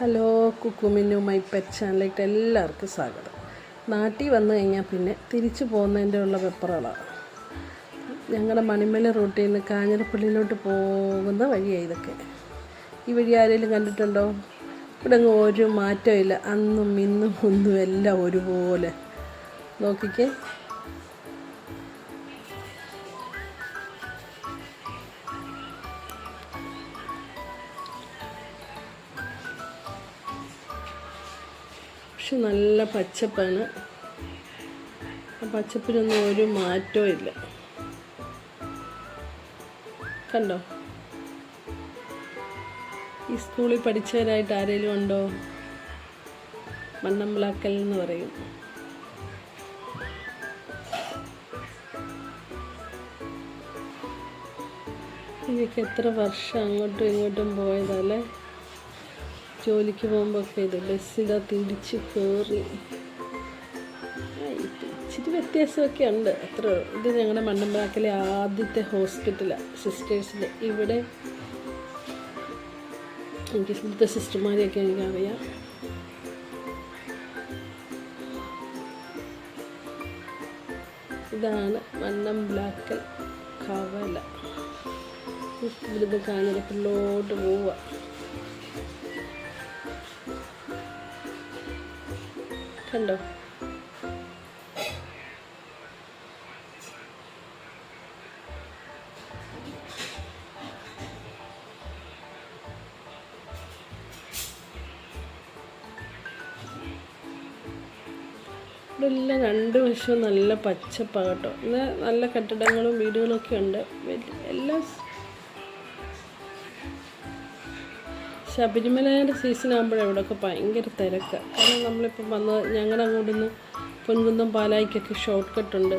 Hello കുക്കുമിന്നു my pet ചാനലിലേക്ക് എല്ലാവർക്കും സ്വാഗതം. നാട്ടിൽ വന്നു കഴിഞ്ഞാൽ പിന്നെ തിരിച്ചു പോകുന്നതിന്റെ ഉള്ള പെപ്പറുകളാണ് ഞങ്ങളുടെ മണിമല റൂട്ടിൽ നിന്ന് കാഞ്ഞിരപ്പള്ളിയിലോട്ട് പോകുന്ന വഴിയാണ് ഇതൊക്കെ. ഈ വഴി ആരെങ്കിലും കണ്ടിട്ടുണ്ടോ? ഇവിടെ ഒരു മാറ്റമില്ല അന്നും ഇന്നും ഒന്നും എല്ലാം ഒരുപോലെ. നോക്കിക്കേ. പക്ഷെ നല്ല പച്ചപ്പാണ്. ആ പച്ചപ്പിനൊന്നും ഒരു മാറ്റവും ഇല്ല. കണ്ടോ? ഈ സ്കൂളിൽ പഠിച്ചവരായിട്ട് ആരെങ്കിലും ഉണ്ടോ? മണ്ണമ്പളാക്കൽ എന്ന് പറയും. ഇതൊക്കെ എത്ര വർഷം അങ്ങോട്ടും ഇങ്ങോട്ടും പോയതല്ലേ? ജോലിക്ക് പോകുമ്പോഴൊക്കെ ഇത് ബസ്സിലകത്ത് തിരിച്ച് കയറി ഇച്ചിരി വ്യത്യാസമൊക്കെ ഉണ്ട്. അത്ര ഇത് ഞങ്ങളുടെ മണ്ണമ്പാക്കിലെ ആദ്യത്തെ ഹോസ്പിറ്റലാണ് സിസ്റ്റേഴ്സിന്റെ ഇവിടെ എനിക്ക് ഇവിടുത്തെ സിസ്റ്റർമാരെയൊക്കെ എനിക്കറിയാം. ഇതാണ് മണ്ണമ്പ്ലാക്കൽ കവല. ഇവിടുന്ന് കാഞ്ഞിരപ്പള്ളിലോട്ട് പോവുക കണ്ടോ? ഇവിടെല്ലാം രണ്ട് വശവും നല്ല പച്ചപ്പാട്ടോ ഇന്ന് നല്ല കെട്ടിടങ്ങളും വീടുകളൊക്കെ ഉണ്ട്. എല്ലാം ശബരിമലയുടെ സീസൺ ആകുമ്പോഴേ ഇവിടെയൊക്കെ ഭയങ്കര തിരക്കാണ് കാരണം നമ്മളിപ്പം വന്ന് ഞങ്ങളുടെ അങ്ങോട്ട് നിന്ന് പൊൻകുന്നം പാലായിക്കൊക്കെ ഷോർട്ട് കട്ടുണ്ട്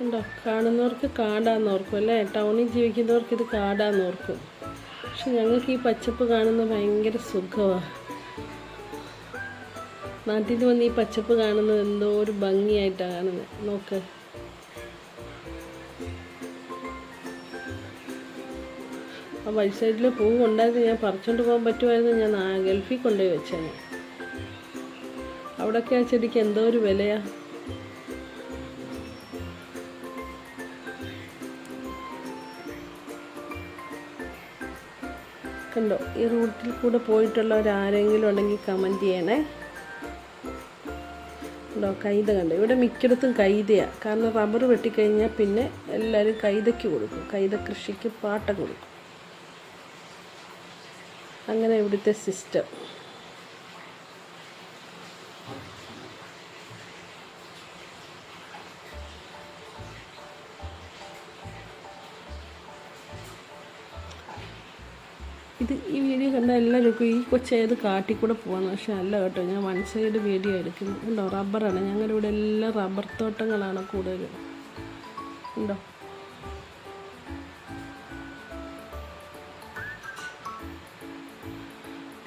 കണ്ടോ കാണുന്നവർക്ക് കാടാന്ന് ഓർക്കും അല്ലേ? ടൗണിൽ ജീവിക്കുന്നവർക്ക് ഇത് കാടാന്ന് ഓർക്കും. പക്ഷെ ഞങ്ങൾക്ക് ഈ പച്ചപ്പ് കാണുന്നത് ഭയങ്കര സുഖമാണ് നാട്ടിൽ വന്ന് ഈ പച്ചപ്പ് കാണുന്നത് എന്തോ ഒരു ഭംഗിയായിട്ടാണ് കാണുന്നത് നോക്ക്. ആ വഴി സൈഡിൽ പൂ ഉണ്ടായിരുന്നു ഞാൻ പറിച്ചുകൊണ്ട് പോകാൻ പറ്റുമായിരുന്നു ഞാൻ ഗൾഫിൽ കൊണ്ടുപോയി വെച്ചേനെ. അവിടെയൊക്കെ ആ ചെടിക്ക് എന്തോ ഒരു വിലയാണ് കണ്ടോ ഈ റൂട്ടിൽ കൂടെ പോയിട്ടുള്ളവർ ആരെങ്കിലും ഉണ്ടെങ്കിൽ കമന്റ് ചെയ്യണേ. കണ്ടോ കൈത കണ്ടോ? ഇവിടെ മിക്കിടത്തും കൈതയാണ് കാരണം റബ്ബർ വെട്ടിക്കഴിഞ്ഞാൽ പിന്നെ എല്ലാവരും കൈതയ്ക്ക് കൊടുക്കും. കൈത കൃഷിക്ക് പാട്ടം കൊടുക്കും. അങ്ങനെ ഇവിടുത്തെ സിസ്റ്റം ഇത് ഈ വീഡിയോ കണ്ട എല്ലാവർക്കും ഈ കൊച്ചേത് കാട്ടിൽ കൂടെ പക്ഷേ അല്ല കേട്ടോ ഞാൻ വൺ സൈഡ് വീഡിയോ എടുക്കുന്നു. ഉണ്ടോ റബ്ബറാണ് ഞങ്ങളുടെ ഇവിടെ എല്ലാം റബ്ബർ തോട്ടങ്ങളാണ് കൂടുതൽ ഉണ്ടോ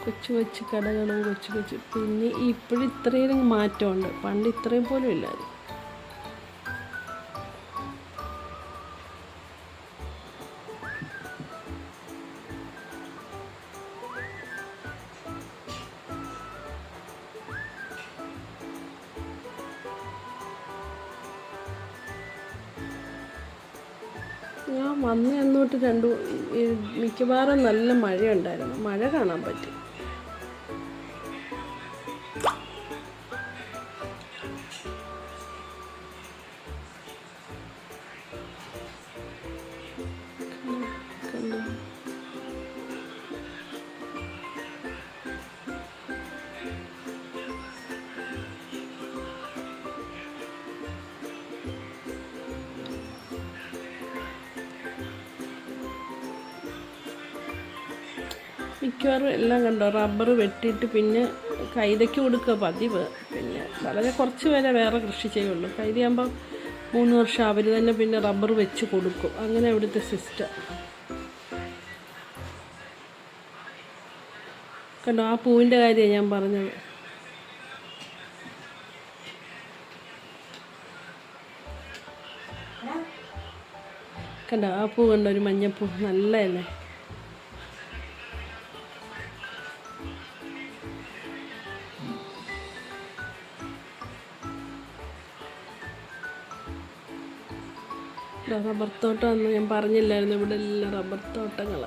കൊച്ചു കൊച്ചു കടകളും കൊച്ചു കൊച്ചു. പിന്നെ ഇപ്പോഴും ഇത്രയും മാറ്റമുണ്ട്. പണ്ട് ഇത്രയും പോലും ഇല്ലായിരുന്നു. ഞാൻ വന്ന അന്നോട്ട് രണ്ടു മിക്കവാറും നല്ല മഴയുണ്ടായിരുന്നു മഴ കാണാൻ പറ്റി? മിക്കവാറും എല്ലാം കണ്ടോ? റബ്ബർ വെട്ടിയിട്ട് പിന്നെ കൈതയ്ക്ക് കൊടുക്കുക പതിവ്. പിന്നെ വളരെ കുറച്ച് പേരെ വേറെ കൃഷി ചെയ്യുള്ളൂ. കൈതയാകുമ്പോൾ മൂന്ന് വർഷം അവർ തന്നെ പിന്നെ റബ്ബർ വെച്ച് കൊടുക്കും. അങ്ങനെ ഇവിടുത്തെ സിസ്റ്റം കണ്ടോ? ആ പൂവിന്റെ കാര്യമാണ് ഞാൻ പറഞ്ഞത്. കണ്ടോ? ആ പൂ കണ്ടോ? ഒരു മഞ്ഞപ്പൂ. നല്ലതല്ലേ റബ്ബർ തോട്ടം എന്ന് ഞാൻ പറഞ്ഞില്ലായിരുന്നു. ഇവിടെ എല്ലാം റബ്ബർ തോട്ടങ്ങൾ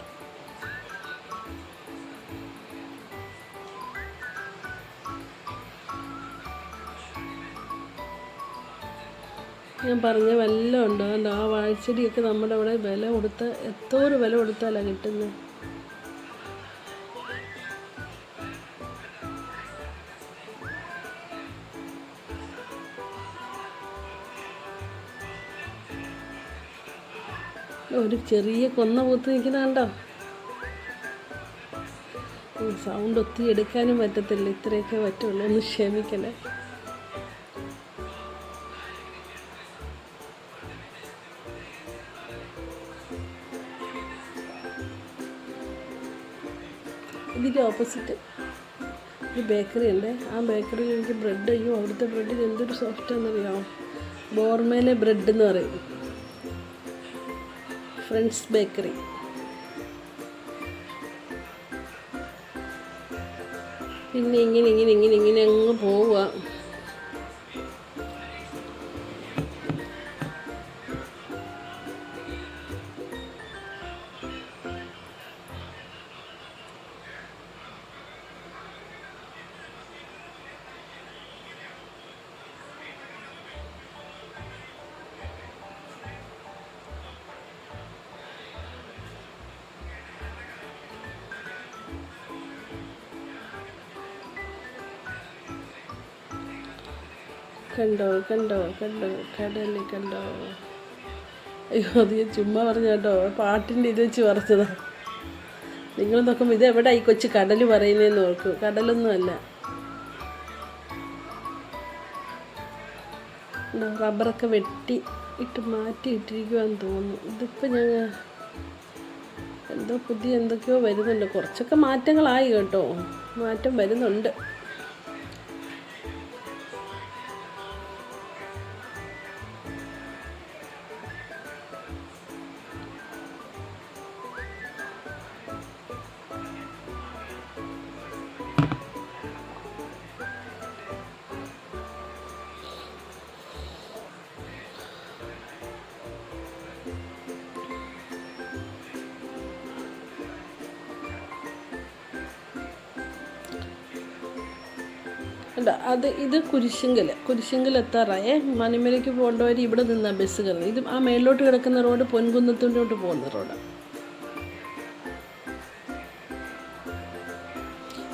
ഞാൻ പറഞ്ഞ വല്ലതും ഉണ്ടോ? അതുകൊണ്ട് ആ വാഴച്ചെടിയൊക്കെ നമ്മുടെ ഇവിടെ വില കൊടുത്ത എത്ര വില കൊടുത്താലാണ് കിട്ടുന്നത് ഒരു ചെറിയ കൊന്ന പൂത്ത് നിൽക്കുന്ന കണ്ടോ സൗണ്ട് ഒത്തിരി എടുക്കാനും പറ്റത്തില്ല. ഇത്രയൊക്കെ പറ്റുള്ളൂ. ഒന്ന് ക്ഷമിക്കണേ. ഇതിന്റെ ഓപ്പോസിറ്റ് ഒരു ബേക്കറി ഉണ്ട്. ആ ബേക്കറിയിൽ എനിക്ക് ബ്രെഡ് അയ്യോ അവിടുത്തെ ബ്രെഡിന് എന്തൊരു സോഫ്റ്റ് എന്നറിയാമോ ബോർമേലെ ബ്രെഡ് എന്ന് പറയും. Friends bakery. പിന്നെ ഇങ്ങനെ ഇങ്ങനെ ഇങ്ങനെ ഇങ്ങനെ അങ്ങ് പോവുക. കണ്ടോ കണ്ടോ കണ്ടോ കടൽ കണ്ടോ. അയ്യോ അത് ഞാൻ ചുമ്മാ പറഞ്ഞ കേട്ടോ പാട്ടിന്റെ ഇത് വെച്ച് പറഞ്ഞതാ. നിങ്ങൾ നോക്കുമ്പോൾ ഇത് എവിടെ ഈ കൊച്ചു കടൽ പറയുന്നതെന്ന് ഓർക്കും കടലൊന്നുമല്ല റബ്ബറൊക്കെ വെട്ടി ഇട്ട് മാറ്റി ഇട്ടിരിക്കുവാന്ന് തോന്നുന്നു. ഇതിപ്പോൾ ഞങ്ങൾ എന്തോ പുതിയ എന്തൊക്കെയോ വരുന്നുണ്ട്. കുറച്ചൊക്കെ മാറ്റങ്ങളായി കേട്ടോ. മാറ്റം വരുന്നുണ്ട്. അല്ല അത് ഇത് കുരിശിങ്കൽ കുരിശിങ്കൽ എത്താറായേ മണിമലയ്ക്ക് പോകേണ്ടവർ ഇവിടെ നിന്ന ബസ് കയറുന്നത്. ഇത് ആ മേളിലോട്ട് കിടക്കുന്ന റോഡ് പൊൻകുന്നത്തിലോട്ട് പോകുന്ന റോഡ്.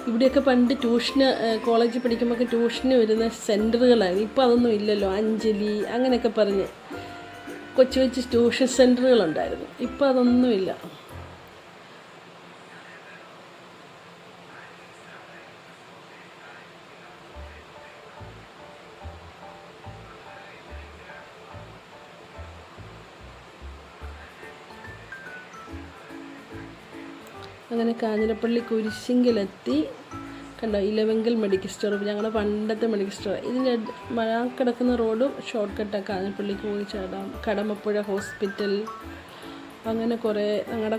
ഇവിടെയൊക്കെ പണ്ട് ട്യൂഷന് കോളേജിൽ പഠിക്കുമ്പോൾ ട്യൂഷന് വരുന്ന സെന്ററുകളായിരുന്നു ഇപ്പോൾ അതൊന്നും ഇല്ലല്ലോ. അഞ്ജലി അങ്ങനെയൊക്കെ പറഞ്ഞ് കൊച്ചു കൊച്ചു ട്യൂഷൻ സെന്ററുകളുണ്ടായിരുന്നു ഇപ്പോൾ അതൊന്നുമില്ല. അങ്ങനെ കാഞ്ഞിരപ്പള്ളി കുരിശിങ്കിലെത്തി. കണ്ടോ ഇലവെങ്കൽ മെഡിക്കൽ സ്റ്റോർ ഞങ്ങളുടെ പണ്ടത്തെ മെഡിക്കൽ സ്റ്റോർ ഇതിന്റെ മഴ കിടക്കുന്ന റോഡും ഷോർട്ട് കട്ടാണ് കാഞ്ഞിരപ്പള്ളിക്ക് പോയി ചേടാം കടമപ്പുഴ ഹോസ്പിറ്റൽ അങ്ങനെ കുറേ ഞങ്ങളുടെ